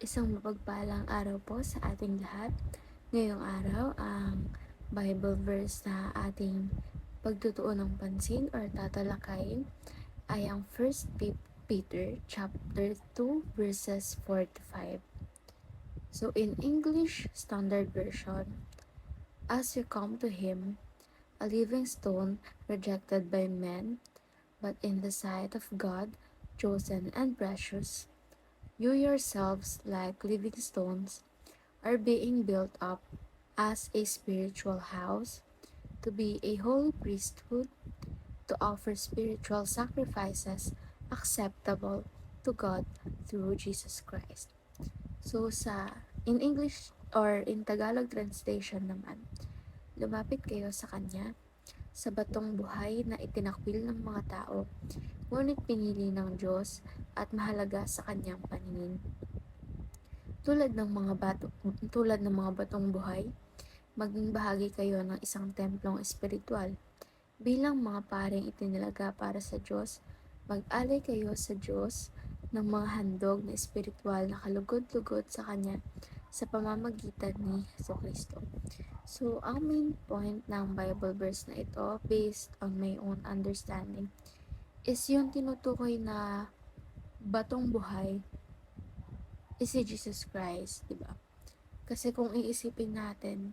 Isang mapagpalang araw po sa ating lahat. Ngayong araw, ang Bible verse na ating pagtutuon ng pansin or tatalakayin ay ang 1 Peter chapter 2 verses 4 to 5. So in English Standard Version, As you come to him, a living stone rejected by men, but in the sight of God, chosen and precious, you yourselves, like living stones, are being built up as a spiritual house to be a holy priesthood, to offer spiritual sacrifices acceptable to God through Jesus Christ. So sa in English or in Tagalog translation naman, lumapit kayo sa kanya sa batong buhay na itinakwil ng mga tao, ngunit pinili ng Diyos at mahalaga sa kanyang paningin. Tulad ng mga bato, tulad ng mga batong buhay, maging bahagi kayo ng isang templong espiritual. Bilang mga paring itinilaga para sa Diyos, mag-alay kayo sa Diyos ng mga handog na espiritual na kalugod-lugod sa Kanya sa pamamagitan ni Yeso Kristo. So, ang main point ng Bible verse na ito, based on my own understanding, is yung tinutukoy na batong buhay is si Jesus Christ, di ba? Kasi kung iisipin natin,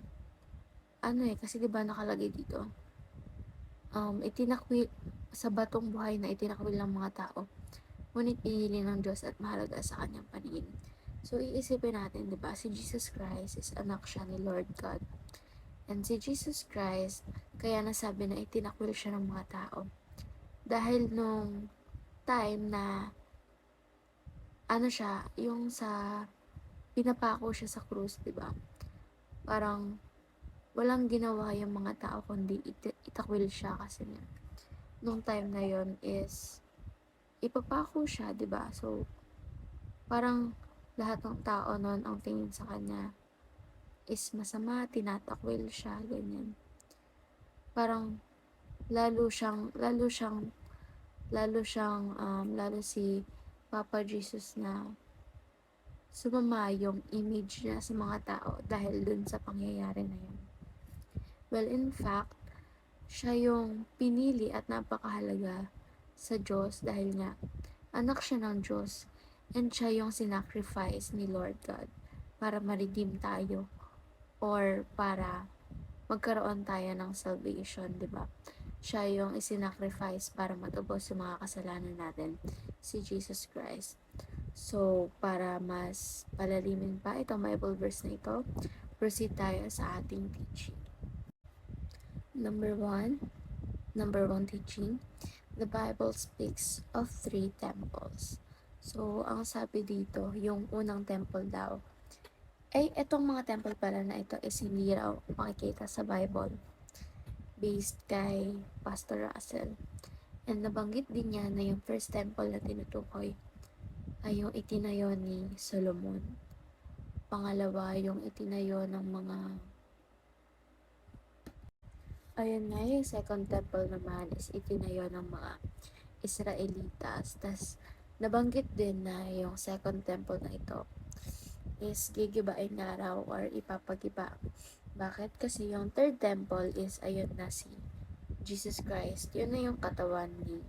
ano eh, kasi di ba nakalagay dito, um, itinakwil, sa batong buhay na itinakwil ng mga tao, ngunit pinili ng Diyos at mahalaga sa kanyang paningin. So, iisipin natin, di ba, si Jesus Christ is anak siya ni Lord God. And si Jesus Christ, kaya nasabi na itinakwil siya ng mga tao. Dahil nung time na, ano siya, yung sa, pinapako siya sa krus, di ba? Parang, walang ginawa yung mga tao kundi it- itakwil siya kasi nga, nung time na yon is, ipapako siya, di ba? So, parang, lahat ng tao noon ang tingin sa kanya is masama, tinatakwil siya, ganyan. Parang, lalo siyang, lalo siyang, lalo siyang, um, lalo si Papa Jesus na sumama yung image niya sa mga tao dahil dun sa pangyayari na yun. Well, in fact, siya yung pinili at napakahalaga sa Diyos dahil nga anak siya ng Diyos and siya yung sinacrifice ni Lord God para ma-redeem tayo or para magkaroon tayo ng salvation, di ba? Siya yung isinacrifice para matubos yung mga kasalanan natin, si Jesus Christ. So, para mas palalimin pa itong Bible verse na ito, proceed tayo sa ating teaching. Number one, number one teaching, the Bible speaks of three temples. So, ang sabi dito, yung unang temple daw, ay etong mga temple pala na ito is hindi raw makikita sa Bible based kay Pastor Russell. And nabanggit din niya na yung first temple na tinutukoy ay yung itinayo ni Solomon. Pangalawa, yung itinayo ng mga Ayun nga, yung second temple naman is itinayo ng mga Israelitas. Tapos, nabanggit din na yung second temple na ito is gigibain nga raw or ipapagiba. Bakit? Kasi yung third temple is ayun na si Jesus Christ. Yun na yung katawan ni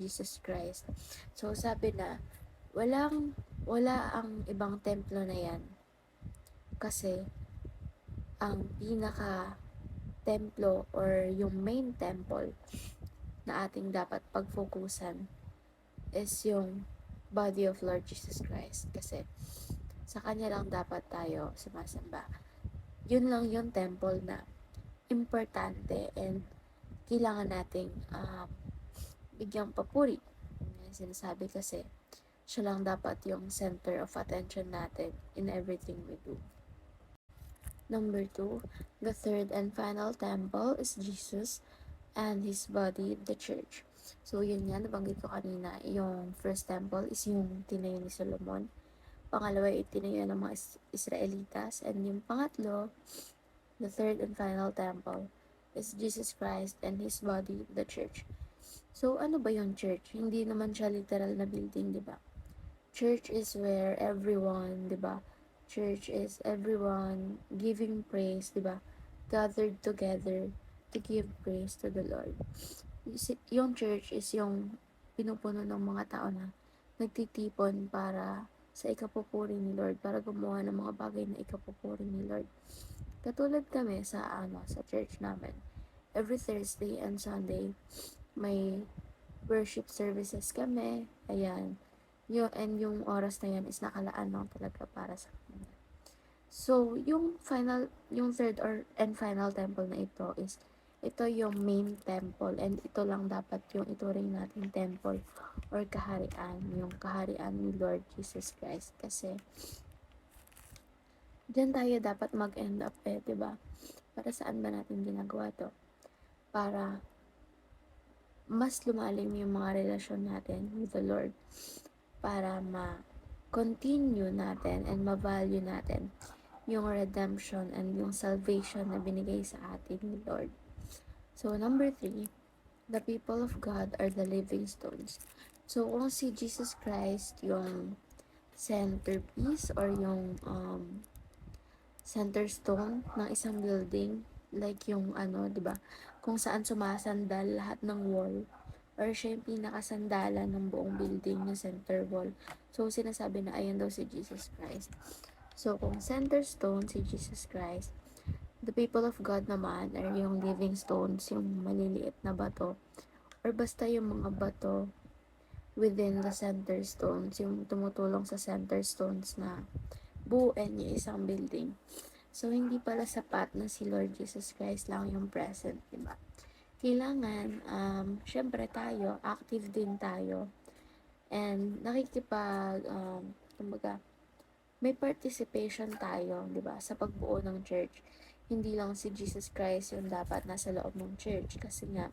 Jesus Christ. So, sabi na, walang, wala ang ibang templo na yan. Kasi, ang pinaka templo or yung main temple na ating dapat pagfokusan is yung body of Lord Jesus Christ. Kasi sa kanya lang dapat tayo sumasamba. Yun lang yung temple na importante and kailangan nating um, bigyang papuri. Sinasabi kasi, siya lang dapat yung center of attention natin in everything we do. Number two, the third and final temple is Jesus and His body, the church. So, yun nga, nabanggit ko kanina, yung first temple is yung tinayo ni Solomon. Pangalawa, itinayo ng mga Israelitas. And yung pangatlo, the third and final temple is Jesus Christ and His body, the church. So, ano ba yung church? Hindi naman siya literal na building, di ba? church is where everyone, 'di ba? Church is everyone giving praise, 'di ba? Gathered together to give praise to the Lord. Yung church is yung pinupuno ng mga tao na nagtitipon para sa ikapupuri ni Lord, para gumawa ng mga bagay na ikapupuri ni Lord. Katulad kami sa ano, sa church namin. Every Thursday and Sunday, may worship services kami. Ayan. Yung, and yung oras na yan is nakalaan lang talaga para sa kanila. So, yung final, yung third or and final temple na ito is ito yung main temple and ito lang dapat yung ituring natin temple or kaharian, yung kaharian ni Lord Jesus Christ kasi Diyan tayo dapat mag-end up eh, 'di ba? Para saan ba natin ginagawa 'to? Para mas lumalim yung mga relasyon natin with the Lord. Para ma-continue natin and ma-value natin yung redemption and yung salvation na binigay sa atin ni Lord. So, number three, the people of God are the living stones. So, kung si Jesus Christ yung centerpiece or yung um, center stone ng isang building, like yung ano, 'di ba? Kung saan sumasandal lahat ng wall or siya yung pinakasandalan ng buong building na center wall. So sinasabi na ayan daw si Jesus Christ. So kung center stone si Jesus Christ, the people of God naman are yung living stones, yung maliliit na bato or basta yung mga bato within the center stones, yung tumutulong sa center stones na buuin yung isang building. So, hindi pala sapat na si Lord Jesus Christ lang yung present, di ba? Kailangan, um, syempre tayo, active din tayo. And nakikipag, um, kumbaga, may participation tayo, di ba, sa pagbuo ng church. Hindi lang si Jesus Christ yung dapat nasa loob ng church. Kasi nga,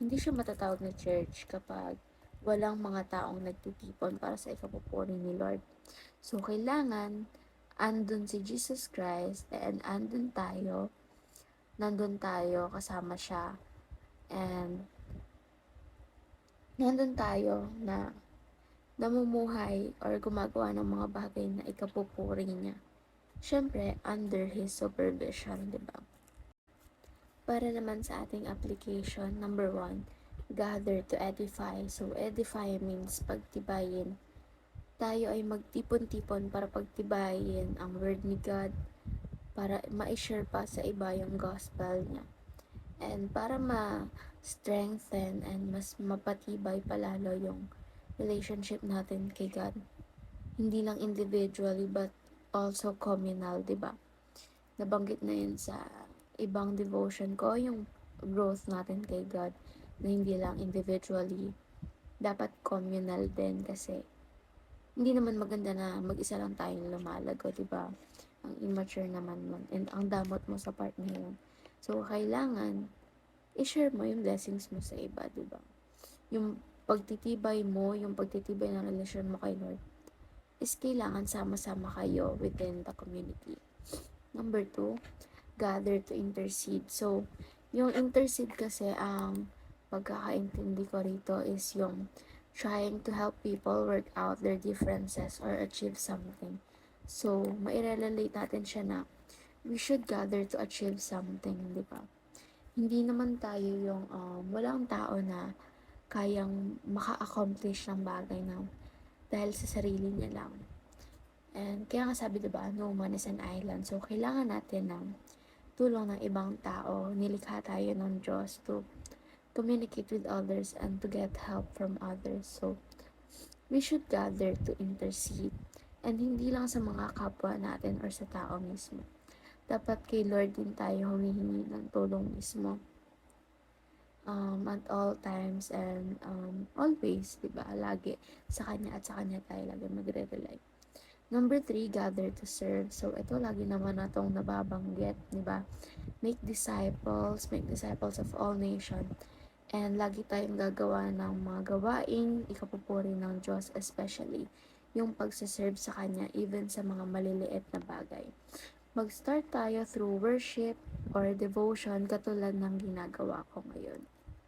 hindi siya matatawag na church kapag walang mga taong nagtitipon para sa ikapupuri ni Lord. So, kailangan andun si Jesus Christ and andun tayo, nandun tayo kasama siya and nandun tayo na namumuhay or gumagawa ng mga bagay na ikapupuri niya. Siyempre, under His supervision, di ba? Para naman sa ating application, number one, gather to edify. So, edify means pagtibayin tayo ay magtipon-tipon para pagtibayin ang word ni God, para ma-share pa sa iba yung gospel niya. And para ma-strengthen and mas mapatibay palalo yung relationship natin kay God. Hindi lang individually but also communal, di ba? Nabanggit na yun sa ibang devotion ko, yung growth natin kay God na hindi lang individually, dapat communal din kasi hindi naman maganda na mag-isa lang tayong lumalago, di ba? Ang immature naman nun. And ang damot mo sa part na yun. So, kailangan, i-share mo yung blessings mo sa iba, di ba? Yung pagtitibay mo, yung pagtitibay ng relasyon mo kay Lord, is kailangan sama-sama kayo within the community. Number two, gather to intercede. So, yung intercede kasi ang pagkakaintindi ko rito is yung trying to help people work out their differences or achieve something. So, mairelate natin siya na we should gather to achieve something, di ba? Hindi naman tayo yung um, walang tao na kayang maka-accomplish ng bagay na dahil sa sarili niya lang. And kaya nga sabi, di ba, no man is an island. So, kailangan natin ng tulong ng ibang tao. Nilikha tayo ng Diyos to communicate with others, and to get help from others. So, we should gather to intercede. And hindi lang sa mga kapwa natin or sa tao mismo. Dapat kay Lord din tayo humihingi ng tulong mismo. Um, at all times and um, always, di ba? Lagi sa Kanya at sa Kanya tayo lagi magre-rely. Number three, gather to serve. So, ito lagi naman natong nababanggit, di ba? Make disciples, make disciples of all nations And lagi tayong gagawa ng mga gawaing ikapupuri ng Diyos, especially yung pagsaserve sa Kanya even sa mga maliliit na bagay. Mag-start tayo through worship or devotion katulad ng ginagawa ko ngayon.